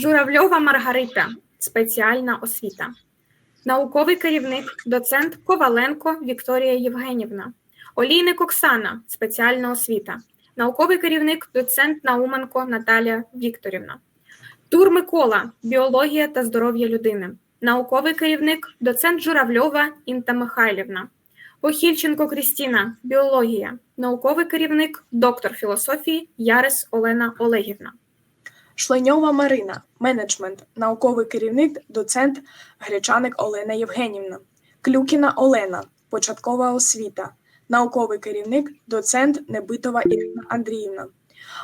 Журавльова Маргарита, спеціальна освіта. Науковий керівник, доцент Коваленко Вікторія Євгенівна. Олійник Оксана, спеціальна освіта. Науковий керівник, доцент Науменко Наталія Вікторівна. Тур Микола, біологія та здоров'я людини. Науковий керівник, доцент Журавльова Інта Михайлівна. Охільченко Крістіна, біологія. Науковий керівник, доктор філософії Ярис Олена Олегівна. Шленьова Марина, менеджмент, науковий керівник, доцент Гречаник Олена Євгенівна, Клюкіна Олена, початкова освіта, науковий керівник, доцент Небитова Ірина Андріївна,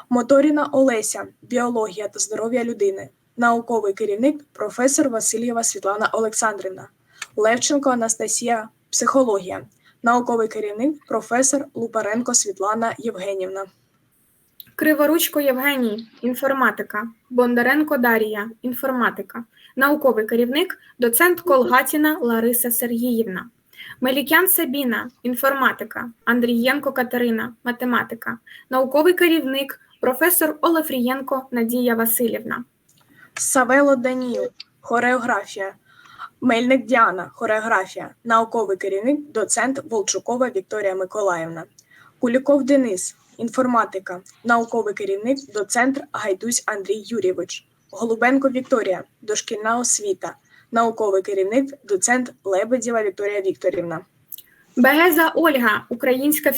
Моторіна Олеся, біологія та здоров'я людини, науковий керівник, професор Васильєва Світлана Олександрівна, Левченко Анастасія, психологія, науковий керівник, професор Лупаренко Світлана Євгенівна. Криворучко Євгеній, інформатика. Бондаренко Дарія, інформатика. Науковий керівник, доцент Колгатіна Лариса Сергіївна. Мелікян Сабіна, інформатика. Андрієнко Катерина, математика. Науковий керівник, професор Олефрієнко Надія Васильівна. Савело Даніл, хореографія. Мельник Діана, хореографія. Науковий керівник, доцент Волчукова Вікторія Миколаївна. Куліков Денис, інформатика. Науковий керівник, доцент Гайдусь Андрій Юрійович. Голубенко Вікторія, дошкільна освіта. Науковий керівник, доцент Лебедєва Вікторія Вікторівна. Бегеза Ольга, українська